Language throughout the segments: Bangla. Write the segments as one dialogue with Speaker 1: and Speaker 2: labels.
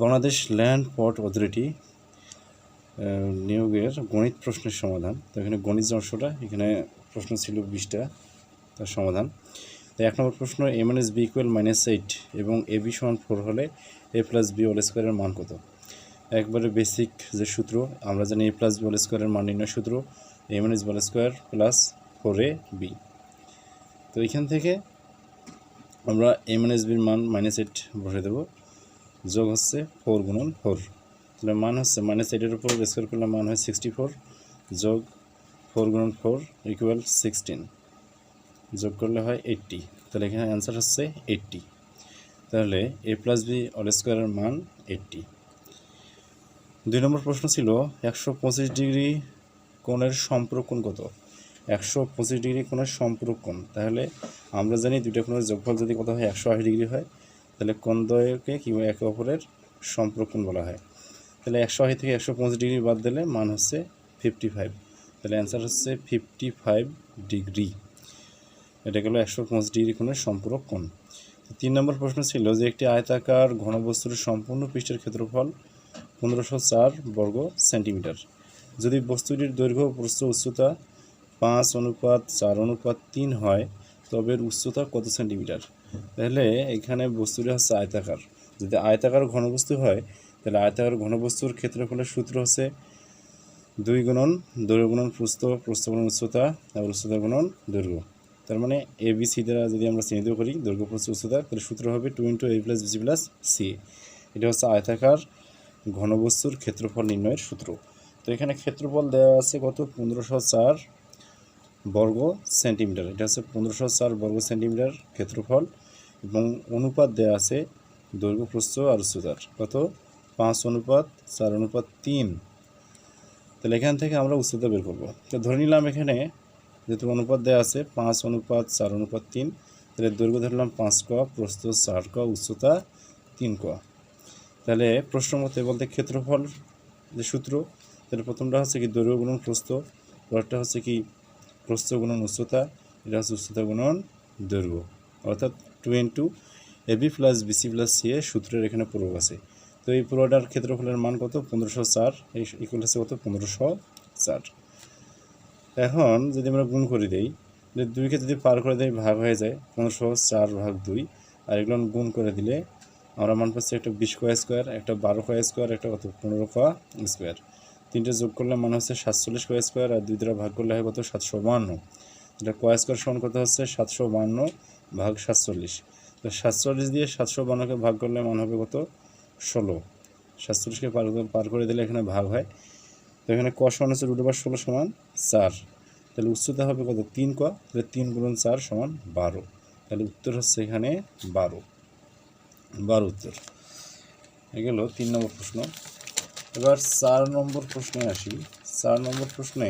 Speaker 1: বাংলাদেশ ল্যান্ড পট অথরিটি নিয়োগের গণিত প্রশ্নের সমাধান। তো এখানে গণিত অংশটা, এখানে প্রশ্ন ছিল বিশটা, তার সমাধান। তো এক নম্বর প্রশ্ন M N S B equal minus eight এবং এ বি সমান ফোর হলে এ প্লাস বি হোল স্কোয়ারের মান কত? একবারে বেসিক যে সূত্র, আমরা জানি এ প্লাস বি হোল স্কোয়ারের মান নির্ণয় সূত্র M N S ball square plus four A B তো এখান থেকে আমরা এম এন এস বির মান মাইনাস এইট বসে দেবো। যোগ হচ্ছে ফোর গুণন ফোর। তাহলে মান হচ্ছে মাইনাস এইটের উপর স্কোয়ার করলে মান হয় সিক্সটি ফোর যোগ ফোর গুণন ফোর ইকুয়াল সিক্সটিন যোগ করলে হয় এইট্টি তাহলে এখানে অ্যান্সার হচ্ছে এইট্টি তাহলে এ প্লাস বি অল স্কোয়ারের মান এইট্টি দুই নম্বর প্রশ্ন ছিল, একশো পঁচিশ ডিগ্রি কোণের সম্পর্ক কোণ কত? একশো পঁচিশ ডিগ্রি কোণের সম্পর্ক কোণ। তাহলে আমরা জানি দুইটা কোণের যোগফল যদি কত হয়, একশো আশি ডিগ্রি হয়। তাহলে কোণ দ্বয়কে কিংবা একে অপরের সম্পর্ক বলা হয়। তাহলে একশো আশি থেকে একশো পঁচিশ ডিগ্রি বাদ দিলে মান হচ্ছে ফিফটি ফাইভ তাহলে অ্যান্সার হচ্ছে ফিফটি ফাইভ ডিগ্রি এটা গেল একশো পঁচিশ ডিগ্রি কোণের সম্পূরক কোণ তিন নম্বর প্রশ্ন ছিল যে একটি আয়তাকার ঘনবস্তুর সম্পূর্ণ পৃষ্ঠের ক্ষেত্রফল পনেরোশো চার বর্গ সেন্টিমিটার। যদি বস্তুটির দৈর্ঘ্য প্রস্থ উচ্চতা পাঁচ অনুপাত চার অনুপাত তিন হয়, তবে উচ্চতা কত সেন্টিমিটার? তাহলে এখানে বস্তুটি হচ্ছে আয়তাকার। যদি আয়তাকার ঘনবস্তু হয়, তাহলে আয়তাকার ঘনবস্তুর ক্ষেত্রফলের সূত্র হচ্ছে দুই গুণন দৈর্ঘ্য গুণন প্রস্থ প্রস্থ উচ্চতা এবং উচ্চতা গুণন দৈর্ঘ্য। তার মানে এ বি সি দ্বারা যদি আমরা চিহ্নিত করি দৈর্ঘ্য, প্রস্থ, উচ্চতা, তাহলে সূত্র হবে two into A plus BC plus C এটা হচ্ছে আয়তাকার ঘনবস্তুর ক্ষেত্রফল নির্ণয়ের সূত্র। তো এখানে ক্ষেত্রফল দেওয়া আছে কত? পনেরোশো চার বর্গ সেন্টিমিটার। এটা হচ্ছে পনেরোশো চার বর্গ সেন্টিমিটার ক্ষেত্রফল। এবং অনুপাত দেওয়া আছে দৈর্ঘ্য প্রস্থ আর উচ্চতার। কত? পাঁচ অনুপাত, চার অনুপাত, তিন। তাহলে এখান থেকে আমরা উচ্চতা বের করব। তো ধরে নিলাম এখানে যেহেতু অনুপাত দেওয়া আছে, পাঁচ অনুপাত, চার অনুপাত, তিন। তাহলে দৈর্ঘ্য ধরলাম পাঁচ ক, প্রস্থ চার ক, উচ্চতা তিন ক। তাহলে প্রশ্ন মতে বলতে ক্ষেত্রফল যে সূত্র, তাহলে প্রথমটা হচ্ছে কি দৈর্ঘ্য গুণন প্রস্থ, পরেরটা হচ্ছে কি প্রস্থ গুণন উচ্চতা, এটা হচ্ছে উচ্চতা গুণন দৈর্ঘ্য। অর্থাৎ two into AB plus BC plus C এ সূত্রের এখানে প্রয়োগ আছে। তো এই পুরোটার ক্ষেত্রফলের মান কত? পনেরোশো চার। এই ইকুয়াল হচ্ছে কত? পনেরোশো চার। এখন যদি আমরা গুণ করে দিই, যে দুইকে যদি পার করে দেয় ভাগ হয়ে যায় পনেরোশো চার ভাগ দুই। আর এগুলো গুণ করে দিলে আমরা মান পাচ্ছি একটা বিশ কয় স্কোয়ার, একটা বারো কয় স্কোয়ার, একটা কত? পনেরো ক স্কোয়ার। তিনটে যোগ করলে মানে হচ্ছে সাতচল্লিশ কয় স্কোয়ার, আর দুই দ্বারা ভাগ করলে হয় কত? সাতশো বাহান্ন। এটা কয় স্কোয়ার সমান কত হচ্ছে? সাতশো বাহান্ন। ভাগ সাতচল্লিশ। তো সাতচল্লিশ দিয়ে সাতশো বাহান্নকে ভাগ করলে মান হবে কত? ষোলো। সাতচল্লিশকে পার পার করে দিলে এখানে ভাগ হয়। তো এখানে ক সমান হচ্ছে রুট ওভার ষোলো সমান চার। তাহলে উচ্চতা হবে কত? তিন ক। তাহলে তিন গুণন চার সমান বারো। তাহলে উত্তর হচ্ছে এখানে বারো। বারো উত্তর। গেল তিন নম্বর প্রশ্ন। এবার চার নম্বর প্রশ্নে আসি। চার নম্বর প্রশ্নে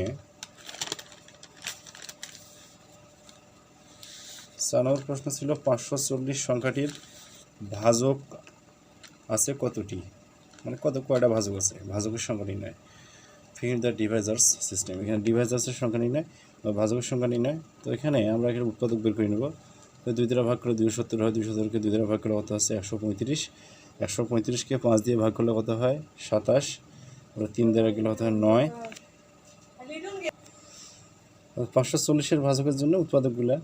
Speaker 1: নম্বর প্রশ্ন ছিল, পাঁচশো চল্লিশ সংখ্যাটির ভাজক আছে কতটি? মানে কত, কয়টা ভাজক আছে? ভাজকের সংখ্যা নির্ণয়। ফিগার দ্য ডিভাইজার্স সিস্টেম এখানে ডিভাইজার্সের সংখ্যা নির্ণয় বা ভাজকের সংখ্যা নির্ণয়। তো এখানে আমরা এখানে উৎপাদক বের করে নেব। তো দুই দ্বারা ভাগ করে দুইশো সত্তর হয়। দুইশো সত্তরকে দুই দ্বারা ভাগ করলে কত হচ্ছে একশো পঁয়ত্রিশ। একশো পঁয়ত্রিশকে পাঁচ দিয়ে ভাগ করলে কত হয়? সাতাশ। আর তিন দ্বারা গেলে কত হয়? নয়। পাঁচশো চল্লিশের ভাজকের জন্য উৎপাদকগুলা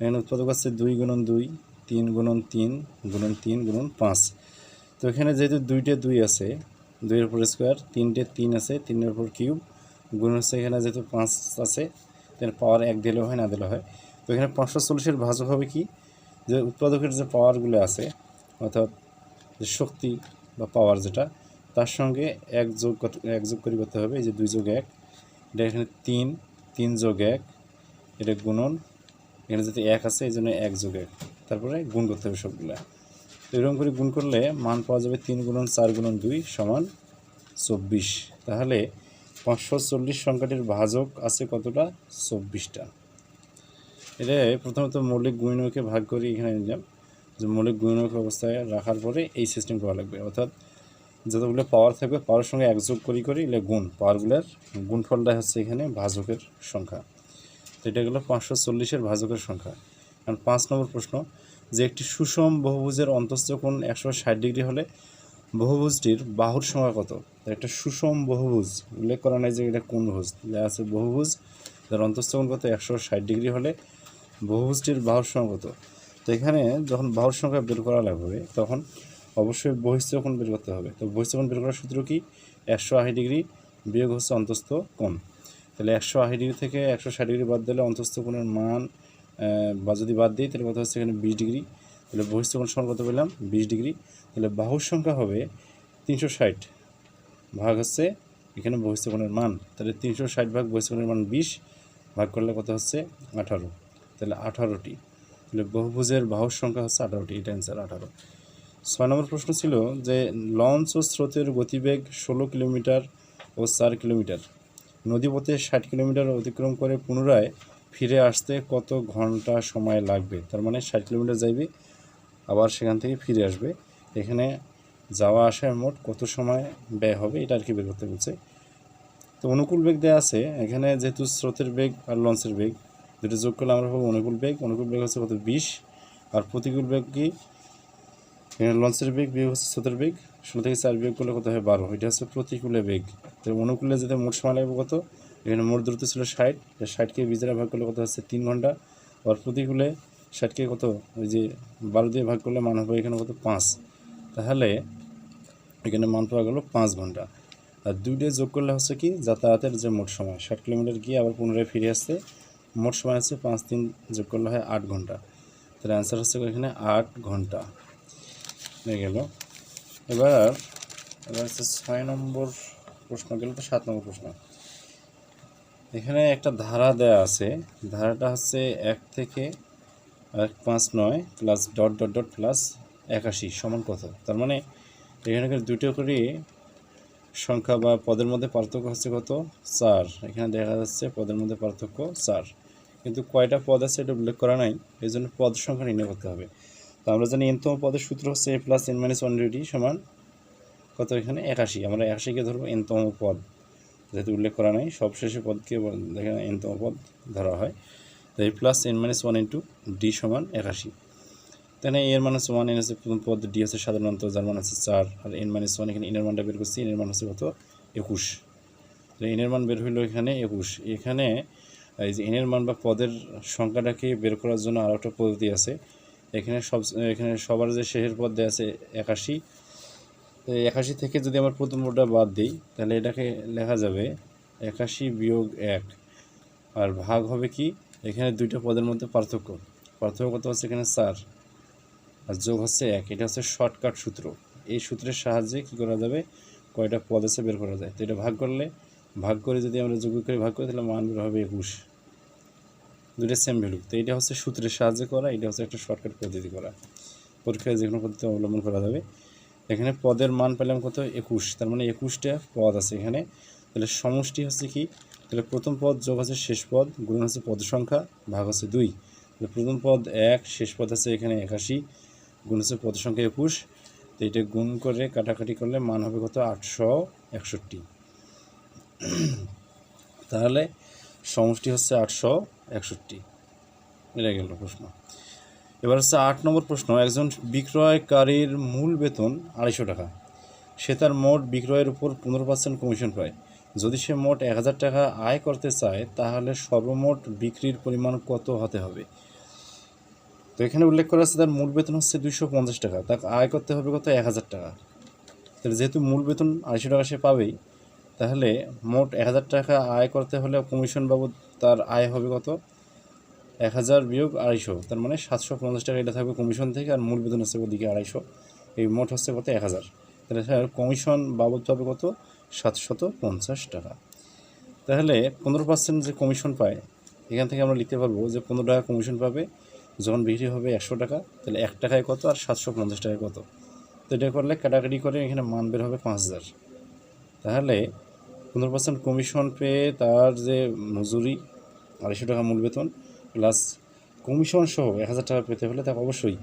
Speaker 1: এখানে উৎপাদক আছে দুই গুণন দুই, তিন গুণন তিন গুণন তিন, গুণন পাঁচ। তো এখানে যেহেতু দুইটে দুই আছে, দুইয়ের উপর স্কোয়ার তিনটে তিন আছে, তিনের উপর কিউব গুণ হচ্ছে এখানে যেহেতু পাঁচ আছে, তাহলে পাওয়ার এক দিলেও হয়, না দিলেও হয়। তো এখানে পাঁচশো চল্লিশের ভাজক হবে কি? যে উৎপাদকের যে পাওয়ারগুলো আছে, অর্থাৎ যে শক্তি বা পাওয়ার যেটা, তার সঙ্গে এক যোগ এক যোগ করে করতে হবে, এই যে দুই যোগ এক, এটা এখানে তিন তিন যোগ এক, এটা গুণন এখানে যদি এক আছে, এই জন্য এক যোগ এক তারপরে গুণ করতে হবে সবগুলা। তো এরকম করে গুণ করলে মান পাওয়া যাবে তিন গুণন চার গুণন দুই সমান চব্বিশ। তাহলে পাঁচশো চল্লিশ সংখ্যাটির ভাজক আছে কতটা? চব্বিশটা। এটা প্রথমত মৌলিক গুণকে ভাগ করে এখানে নিলাম যে মৌলিক গুণনক অবস্থায় রাখার পরে এই সিস্টেম করা লাগবে। অর্থাৎ যতগুলো পাওয়ার থাকবে পাওয়ার সঙ্গে এক যোগ করি করি এলে গুণ। পাওয়ারগুলোর গুণফলটা হচ্ছে এখানে ভাজকের সংখ্যা। তো এটা গেলো পাঁচশো চল্লিশের ভাজকের সংখ্যা। কারণ পাঁচ নম্বর প্রশ্ন, যে একটি সুষম বহুভুজের অন্তস্থ কোণ একশো ষাট ডিগ্রি হলে বহুভুজটির বাহুর সংখ্যা কত? একটা সুষম বহুভুজ, উল্লেখ করা নাই যে এটা কোন ভুজ দেওয়া আছে বহুভুজ, যার অন্তঃস্থকোণ কত? একশো ষাট ডিগ্রি হলে বহুভুজটির বাহুর সংখ্যা কত? তো এখানে যখন বাহুর সংখ্যা বের করা লাগবে, তখন অবশ্যই বহিস্থকোণ বের করতে হবে। তো বহিস্থকোণ বের করার সূত্র কি? একশো আশি ডিগ্রি বিয়োগ হচ্ছে অন্তস্থ কোণ তাহলে একশো আশি ডিগ্রি থেকে একশো ষাট ডিগ্রি বাদ দিলে অন্তস্থ কোণের মান বা যদি বাদ দিই, তাহলে কত হচ্ছে এখানে বিশ ডিগ্রি। তাহলে বহিস্থ কোণ সমান কত পেলাম? বিশ ডিগ্রি। তাহলে বাহুর সংখ্যা হবে তিনশো ষাট ভাগ হচ্ছে এখানে বহিস্থ কোণের মান। তাহলে তিনশো ষাট ভাগ বহিস্থ কোণের মান বিশ ভাগ করলে কত হচ্ছে? আঠারো। তাহলে আঠারোটি। তাহলে বহুভুজের বাহুর সংখ্যা হচ্ছে আঠারোটি। এটা অ্যান্সার আঠারো। ছয় নম্বর প্রশ্ন ছিল যে লঞ্চ ও স্রোতের গতিবেগ ষোলো কিলোমিটার ও চার কিলোমিটার। নদীপথে ষাট কিলোমিটার অতিক্রম করে পুনরায় ফিরে আসতে কত ঘণ্টা সময় লাগবে? তার মানে ষাট কিলোমিটার যাইবে, আবার সেখান থেকে ফিরে আসবে। এখানে যাওয়া আসার মোট কত সময় ব্যয় হবে এটা আর কি বের করতে বলছে। তো অনুকূল বেগ দেওয়া আছে। এখানে যেহেতু স্রোতের বেগ আর লঞ্চের বেগ, দুটো যোগ করলে আমরা পাবো অনুকূল বেগ। অনুকূল বেগ হচ্ছে কত? বিশ। আর প্রতিকূল বেগ কি? লঞ্চের বেগ, বিয়োগ হচ্ছে স্রোতের বেগ। ষোলো থেকে চার বিয়োগ করলে কত হয়? বারো। এটা হচ্ছে প্রতিকূলে বেগ। তো অনুকূলে যেতে মোট সময় লাগবে কত? এখানে মোট দূরত্ব ছিল ষাট। ষাটকে বিজরা ভাগ করলে কত হচ্ছে তিন ঘণ্টা। আর প্রতিকূলে ষাটকে কত? ওই যে বারো দিয়ে ভাগ করলে মান হবে এখানে কত? পাঁচ। তাহলে এখানে মান পাওয়া গেল পাঁচ ঘণ্টা। আর দুইটা যোগ করলে হচ্ছে কি? যাতায়াতের যে মোট সময়, ষাট কিলোমিটার গিয়ে আবার পুনরায় ফিরে আসতে মোট সময় আছে পাঁচ দিন যোগ করলে হয় আট ঘণ্টা। তাহলে অ্যান্সার হচ্ছে এখানে আট ঘণ্টা। হয়ে গেল। এবার এবার হচ্ছে ছয় নম্বর প্রশ্ন, গেল তো সাত নম্বর প্রশ্ন। এখানে একটা ধারা দেয়া আছে। ধারাটা হচ্ছে এক থেকে এক পাঁচ নয় plus dot dot dot plus একাশি সমান কত? তার মানে এখানে দুটো করে সংখ্যা বা পদের মধ্যে পার্থক্য হচ্ছে কত? চার। এখানে দেখা যাচ্ছে পদের মধ্যে পার্থক্য চার। কিন্তু কয়টা পদ আছে এটা উল্লেখ করা নাই। এই জন্য পদ সংখ্যা নির্ণয় করতে হবে। তো আমরা জানি এনতম পদের সূত্র হচ্ছে A plus N minus one সমান কত এখানে? একাশি। আমরা একাশিকে ধরবো এনতম পদ। যেহেতু উল্লেখ করা নাই, সবশেষে পদকে দেখেন এনতম পদ ধরা হয়। তো এই plus N minus one into D সমান একাশি। তাহলে এর হচ্ছে ওয়ান এন হচ্ছে প্রথম পদ ডি হচ্ছে সাধারণত, যার মান হচ্ছে চার। আর এন মাইনাস ওয়ান এখানে এনের মানটা বের করছি এনের মান হচ্ছে কত? একুশ। তাহলে এনের মান বের হইল এখানে একুশ। এখানে, এই যে এনের মান বা পদের সংখ্যাটাকে বের করার জন্য আরও একটা পদ্ধতি আছে। এখানে সব, এখানে সবার যে শেষের পদ দেওয়া আছে একাশি। একাশি থেকে যদি আমার প্রথম রোটা বাদ দিই, তাহলে এটাকে লেখা যাবে একাশি বিয়োগ এক। আর ভাগ হবে কি? এখানে দুইটা পদের মধ্যে পার্থক্য। পার্থক্য কত হচ্ছে এখানে? চার। আর যোগ হচ্ছে এক। এটা হচ্ছে শর্টকাট সূত্র। এই সূত্রের সাহায্যে কি করা যাবে? কয়টা পদ আছে বের করা যায়। তো এটা ভাগ করলে, ভাগ করে যদি আমরা যোগ করে ভাগ করি, তাহলে মান বের হবে একুশ। দুইটা সেম ভ্যালু তো এটা হচ্ছে সূত্রের সাহায্যে করা, এটা হচ্ছে একটা শর্টকাট পদ্ধতি করা। পরীক্ষায় যে কোনো পদ্ধতি অবলম্বন করা যাবে। এখানে পদের মান পেলাম কত? একুশ। তার মানে একুশটা পদ আছে এখানে। তাহলে সমষ্টি হচ্ছে কি? তাহলে প্রথম পদ যোগ আছে শেষ পদ গুণ হচ্ছে পদ সংখ্যা, ভাগ হচ্ছে দুই। তাহলে প্রথম পদ এক, শেষ পদ আছে এখানে একাশি, গুণ হচ্ছে পদ সংখ্যা একুশ। তো এটা গুণ করে কাটাকাটি করলে মান হবে কত? আটশো একষট্টি। তাহলে সমষ্টি হচ্ছে আটশো একষট্টি। এটা গেল প্রশ্ন। এবার হচ্ছে আট নম্বর প্রশ্ন, একজন বিক্রয়কারীর মূল বেতন আড়াইশো টাকা, সে তার মোট বিক্রয়ের উপর পনেরো পার্সেন্ট কমিশন পায়। যদি সে মোট এক হাজার টাকা আয় করতে চায়, তাহলে সর্বমোট বিক্রির পরিমাণ কত হতে হবে? তো এখানে উল্লেখ করা আছে, তার মূল বেতন হচ্ছে দুইশো পঞ্চাশ টাকা, তাকে আয় করতে হবে কত? এক হাজার টাকা। তাহলে যেহেতু মূল বেতন আড়াইশো টাকা সে পাবেই, তাহলে মোট এক হাজার টাকা আয় করতে হলে কমিশন বাবদ তার আয় হবে কত? এক হাজার বিয়োগ আড়াইশো। তার মানে সাতশো পঞ্চাশ টাকা এটা থাকবে কমিশন থেকে আর মূল বেতন হচ্ছে ওদিকে আড়াইশো। এই মোট হচ্ছে কত এক হাজার। তাহলে স্যার কমিশন বাবদ পাবে কত? সাতশত পঞ্চাশ টাকা। তাহলে পনেরো পার্সেন্ট যে কমিশন পায়, এখান থেকে আমরা লিখতে পারব যে পনেরো টাকা কমিশন পাবে, যখন বিক্রি হবে একশো টাকা, তাহলে এক টাকায় কত আর সাতশো পঞ্চাশ টাকায় কত? তো এটা করলে কাটাকাটি করে এখানে মান বের হবে পাঁচ হাজার। তাহলে পনেরো পার্সেন্ট কমিশন পেয়ে তার যে মজুরি, আড়াইশো টাকা মূল বেতন প্লাস কমিশন সহ এক হাজার টাকা পেতে হলে তাকে অবশ্যই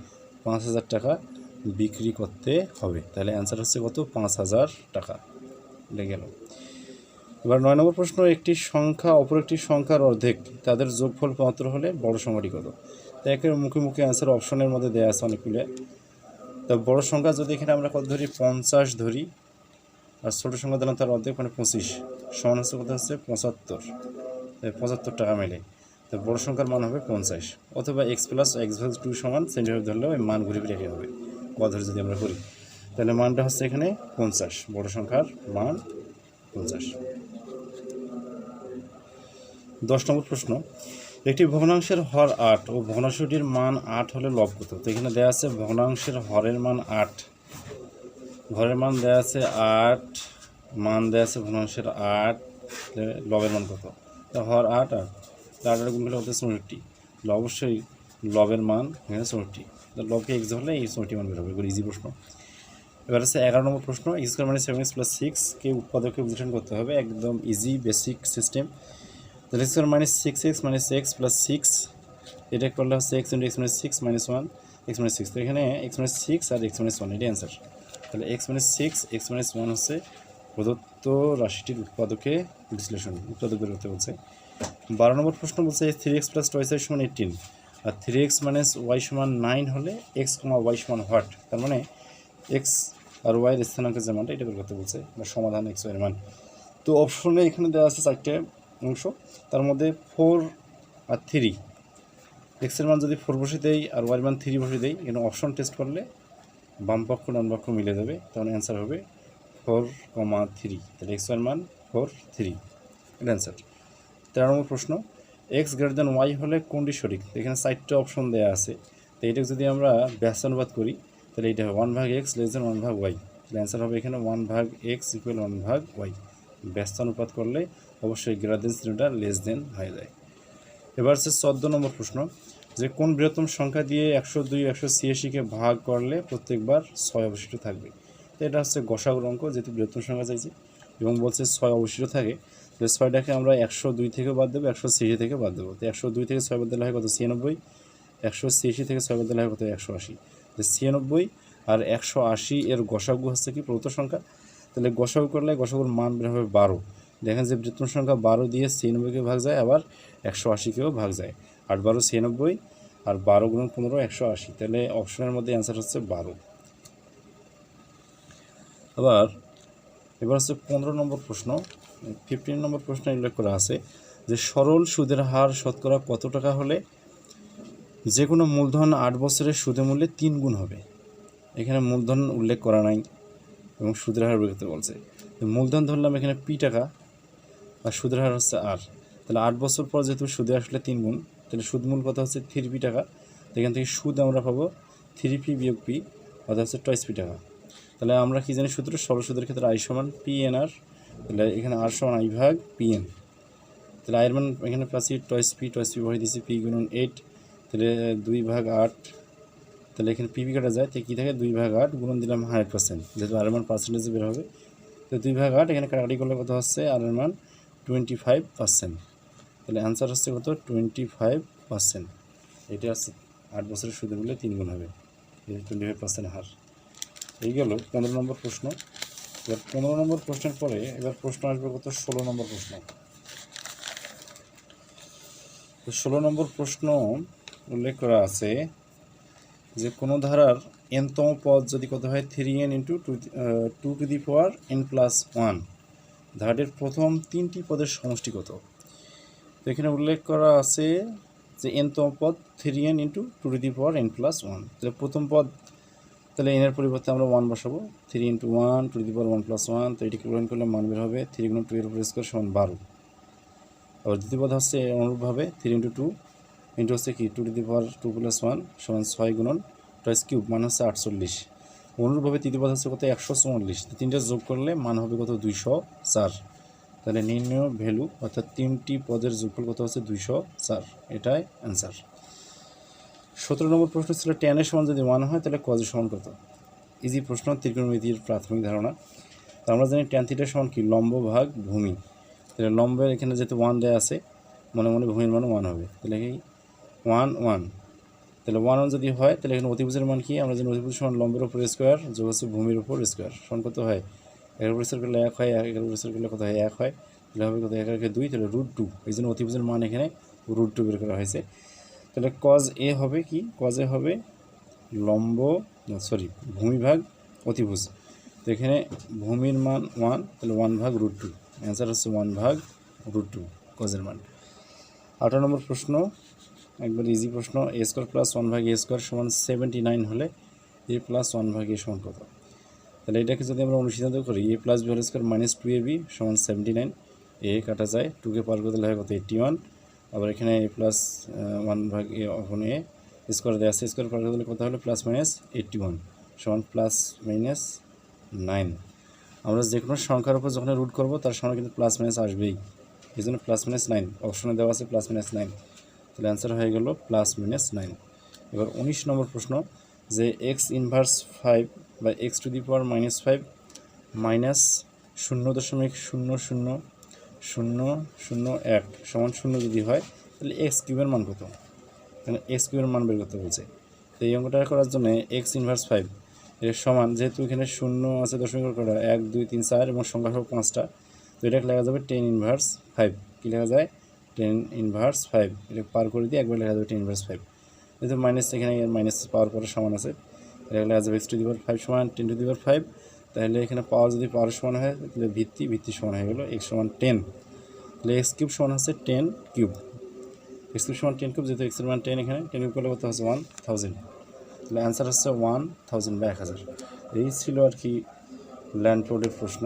Speaker 1: পাঁচ হাজার টাকা বিক্রি করতে হবে। তাহলে অ্যান্সার হচ্ছে কত? পাঁচ হাজার টাকা। এটা গেল। এবার নয় নম্বর প্রশ্ন, একটি সংখ্যা অপর একটি সংখ্যার অর্ধেক, তাদের যোগফল মাত্র হলে বড় সংখ্যাটি কত? তো একের মুখে মুখে অ্যান্সার অপশনের মধ্যে দেওয়া আছে অনেকগুলো। তো বড় সংখ্যা যদি এখানে আমরা কত ধরি? পঞ্চাশ ধরি। আর ছোটো সংখ্যা দিলাম তার অর্ধেক মানে পঁচিশ। সমান হচ্ছে কত হচ্ছে? পঁচাত্তর। পঁচাত্তর টাকা মেলে। তো বড় সংখ্যার মান হবে পঞ্চাশ। অথবা এক্স প্লাস এক্স ভাগ টু সমান সেন্টিমিটার ধরলেও ওই মান ঘুরে ফিরে হবে। ক ধরে যদি আমরা করি, তাহলে মানটা হচ্ছে এখানে পঞ্চাশ। বড় সংখ্যার মান পঞ্চাশ। দশ নম্বর প্রশ্ন, একটি ভগ্নাংশের হর আট ও ভগ্নাংশটির মান আট হলে লব কত? তো এখানে দেওয়া আছে ভগ্নাংশের হরের মান আট। ঘরের মান দেওয়া আছে আট, মান দেওয়া আছে ভগ্নাংশের আট লবের মান কত? হর আট আট আট গুণ করলে হচ্ছে চৌষট্টি ল অবশ্যই লবের মান এখানে চৌষট্টি তো লবকে এক্স হলে এই চৌষট্টি মান বের হবে এগুলো ইজি প্রশ্ন। এবার আছে এগারো নম্বর প্রশ্ন এক্স স্কোয়ার মানে সেভেন এক্স প্লাস সিক্সকে উৎপাদককে বিশ্লেষণ করতে হবে, একদম ইজি বেসিক সিস্টেম তাহলে x square minus six x minus x plus six এটা করলে হচ্ছে x into x minus six minus one x minus six তো এখানে এক্স মাইনাস সিক্স আর এক্স মাইনাস ওয়ান এটাই অ্যান্সার তাহলে x minus six x minus one হচ্ছে প্রদত্ত রাশিটির উৎপাদকে বিশ্লেষণ, উৎপাদক বের করতে বলছে। বারো নম্বর প্রশ্ন বলছে three x plus twice y সমান এইটিন আর থ্রি এক্স মাইনাস ওয়াই সমান নাইন হলে এক্স কমা ওয়াই সমান হোয়াট তার মানে এক্স আর ওয়াইয়ের স্থানাঙ্কের যে মানটা, এটা বের করতে বলছে বা সমাধান এক্স ওয়াইয়ের মান। তো অপশনে এখানে দেওয়া আছে চারটে অংশ। তার মধ্যে ফোর আর থ্রি এক্সের মান যদি ফোর বসে দেই আর ওয়াইয়ের মান থ্রি বসে দেই, এখানে অপশন টেস্ট করলে বাম পক্ষ, ডান পক্ষ মিলে যাবে। তখন অ্যান্সার হবে ফোর কমা থ্রি তাহলে এক্স ওয়াইয়ের মান ফোর থ্রি এটা অ্যান্সার তেরো নম্বর প্রশ্ন এক্স গ্রেটার দেন ওয়াই হলে কোনটি সঠিক? এখানে চারটে অপশন দেওয়া আছে। তো এটা যদি আমরা ব্যস্তানুপাত করি, তাহলে এটা হবে ওয়ান ভাগ এক্স লেস দেন ওয়ান ভাগ ওয়াই তাহলে অ্যান্সার হবে এখানে ওয়ান ভাগ এক্স ইকুয়াল ওয়ান ভাগ ওয়াই ব্যস্তানুপাত করলে অবশ্যই গ্রেটার শ্রেণীটা লেস দেন হয়ে যায়। এবার হচ্ছে চোদ্দ নম্বর প্রশ্ন, যে কোন বৃহত্তম সংখ্যা দিয়ে একশো দুই, একশো ছিয়াশিকে ভাগ করলে প্রত্যেকবার ছয় অবশিষ্ট থাকবে? তো এটা হচ্ছে গসাগুর অঙ্ক, যেহেতু বৃহত্তম সংখ্যা চাইছি এবং বলছে ছয় অবশিষ্ট থাকে তো আমরা একশো দুই থেকে বাদ দেবো, একশো ছিয়াশি থেকে বাদ দেবো। তো একশো দুই থেকে ছয় বাদ দিলে হয় কত? ছিয়ানব্বই। একশো ছিয়াশি থেকে ছয় বাদ দিলে হয় কত? একশো আশি। তো ছিয়ানব্বই আর একশো আশি এর গসাগু হচ্ছে কি? প্রদত্ত সংখ্যা। তাহলে গসাগু করলে গসাগুর মান বের হবে বারো। দেখেন যে বৃত্তম সংখ্যা বারো দিয়ে ছিয়ানব্বইকে ভাগ যায়, আবার একশো আশিকেও ভাগ যায়। আট বারো ছিয়ানব্বই আর বারো গুণ পনেরো, একশো আশি। তাহলে অপশনের মধ্যে অ্যান্সার হচ্ছে বারো। আবার, এবার হচ্ছে পনেরো নম্বর প্রশ্ন। ফিফটিন নম্বর প্রশ্নে উল্লেখ করা আছে যে সরল সুদের হার শতকরা কত টাকা হলে যে কোনো মূলধন আট বছরের সুদের মূল্যে তিন গুণ হবে? এখানে মূলধন উল্লেখ করা নাই এবং সুদের হার বের করতে বলছে মূলধন ধরলাম এখানে পি টাকা আর সুদের হার হচ্ছে আর। তাহলে আট বছর পর যেহেতু সুদে আসলে তিন গুণ, তাহলে সুদ মূল কত হচ্ছে থ্রি পি টাকা। এখান থেকে সুদ আমরা পাবো থ্রি পি বিয়োগ পি, অর্থাৎ হচ্ছে টয়েস পি টাকা। তাহলে আমরা কি জানি সূত্র? সরল সুদের ক্ষেত্রে আই সমান পি এন আর তাহলে এখানে আর সমান আই ভাগ পি এন তাহলে আয়ের মান এখানে পাচ্ছি টয়েস পি টয়েস পি বসে দিচ্ছি পি গুণন এইট তাহলে দুই ভাগ আট। তাহলে এখানে পিপি কাটা যায় তো কী থাকে? দুই ভাগ আট গুণন দিলাম হান্ড্রেড পার্সেন্ট যেহেতু আর মান পার্সেন্টেজে বের হবে। তো দুই ভাগ আট, এখানে কাটাকাটি করলে কত হচ্ছে? আর এর মান টোয়েন্টি ফাইভ পার্সেন্ট তাহলে অ্যান্সার হচ্ছে কত? টোয়েন্টি ফাইভ পার্সেন্ট এটা হচ্ছে আট বছরের সুদে বললে তিন গুণ হবে। টোয়েন্টি ফাইভ পার্সেন্ট হার। এই গেল পনেরো নম্বর প্রশ্ন। এবার পনেরো নম্বর প্রশ্নের পরে এবার প্রশ্ন আসবে কত? ষোলো নম্বর প্রশ্ন। তো ষোলো নম্বর প্রশ্ন উল্লেখ করা আছে যে কোনো ধারার এনতম পদ যদি কত হয়? Three n into two two to the power n plus one ধারাটির প্রথম তিনটি পদের সমষ্টি কত? তো এখানে উল্লেখ করা আছে যে এনতম পদ three n into two to the power n plus one তাহলে প্রথম পদ তাহলে এনের পরিবর্তে আমরা ওয়ান বসাবো। Three into one two the power one plus one তো এটিকে গ্রহণ করলে মান বের হবে থ্রি গুণ টু এর উপর স্কোয়ার সমান বারো। আবার দ্বিতীয় পদ হচ্ছে অনুরূপভাবে থ্রি ইন্টু টু ইন্টু হচ্ছে কি? Two the power two plus one সমান ছয় গুণন টয়েস কিউব মান হচ্ছে আটচল্লিশ। অনুরূপভাবে তৃতীয় পদ হচ্ছে কত? একশো চুয়াল্লিশ। তিনটা যোগ করলে মান হবে কত? দুইশো চার। তাহলে নির্ণয় ভ্যালু অর্থাৎ তিনটি পদের যোগফল কত হচ্ছে? দুইশো চার। এটাই অ্যান্সার সতেরো নম্বর প্রশ্ন ছিল টেনের সমান যদি ওয়ান হয়, তাহলে কজের সমান কত? ইজি প্রশ্ন, ত্রিকোণমিতির প্রাথমিক ধারণা। তো আমরা জানি ট্যান থিটার সমান কি? লম্ব ভাগ ভূমি। তাহলে লম্বের এখানে যেহেতু ওয়ান দেওয়া আছে, মনে মনে ভূমির মান ওয়ান হবে। তাহলে কি? ওয়ান ওয়ান তাহলে ওয়ান ওয়ান যদি হয়, তাহলে এখানে অতিভুজের মান কি? আমরা জানি অতিভুজ সমান লম্বের উপর স্কোয়ার যোগ হচ্ছে ভূমির উপর স্কোয়ার সমান কত হয়? এগারো পরিষ্কার করলে এক হয় এগারো পরিষ্কার করলে কত হয়? এক হয়। তাহলে হবে কত? এক, একে, দুই, তাহলে রুট টু এই জন্য অতিভুজের মান এখানে রুট টু বের করা হয়েছে। তাহলে কজ এ হবে কি? কজ হবে লম্ব সরি ভূমিভাগ অতিভুজ। তো এখানে ভূমির মান ওয়ান তাহলে ওয়ান ভাগ রুট টু অ্যান্সার হচ্ছে ওয়ান ভাগ রুট টু কজের মান। আঠারো নম্বর প্রশ্ন, একবার ইজি প্রশ্ন এ স্কোয়ার প্লাস ওয়ান ভাগ এ স্কোয়ার সমান সেভেন্টি নাইন হলে এ প্লাস ওয়ান ভাগ এ সমান কত? তাহলে এটাকে যদি আমরা অনুসিদ্ধান্ত করি a plus b whole square minus two a b সমান সেভেন্টি নাইন এ কাটা যায় টুকে পার করতে লাগে কত? এইটটি ওয়ান আবার এখানে এ প্লাস ওয়ান ভাগ এ ওখানে এ স্কোয়ার দেওয়া আছে। স্কোয়ার পার করতে কত হলো? প্লাস মাইনাস এইটটি ওয়ান সমান প্লাস মাইনাস নাইন আমরা যে কোনো সংখ্যার উপর যখন রুট করব, তার সঙ্গে কিন্তু প্লাস মাইনাস আসবেই। এই জন্য প্লাস মাইনাস নাইন অপশনে দেওয়া আছে প্লাস মাইনাস নাইন তাহলে অ্যান্সার হয়ে গেল প্লাস মাইনাস নাইন এবার উনিশ নম্বর প্রশ্ন, যে এক্স ইনভার্স ফাইভ বা x to the power minus five minus শূন্য দশমিক শূন্য শূন্য শূন্য শূন্য এক সমান শূন্য যদি হয়, তাহলে এক্স কিউবের মান কত? এখানে এক্স কিউবের মান বের করতে বলছে। তো এই অঙ্কটা করার জন্য এক্স ইনভার্স ফাইভ এর সমান, যেহেতু এখানে শূন্য আছে দশমিক কটা এক, দুই, তিন, চার এবং সংখ্যা সহ পাঁচটা, তো এটাকে লেখা যাবে টেন ইনভার্স ফাইভ কী লেখা যায়? টেন ইনভার্স ফাইভ এটা পার করে দিয়ে একবার লেখা যাবে টেন ইনভার্স ফাইভ যেহেতু মাইনাস এখানে মাইনাস পাওয়ার পরে সমান আছে এটা লেখা যাবে x to the power five সমান ten to the power five তাহলে এখানে পাওয়ার যদি পাওয়ার সমান হয়, তাহলে ভিত্তি ভিত্তি সমান হয়ে গেলো এক্স সমান টেন তাহলে এক্স কিউব সমান হচ্ছে টেন কিউব এক্স কিউব সমান টেন কিউব যেহেতু এক্সের মান টেন এখানে টেন কিউব করলে কত হচ্ছে? ওয়ান থাউজেন্ড তাহলে অ্যান্সার হচ্ছে ওয়ান থাউজেন্ড বা এক হাজার। এই ছিল আর কি ল্যান্ড প্রশ্ন।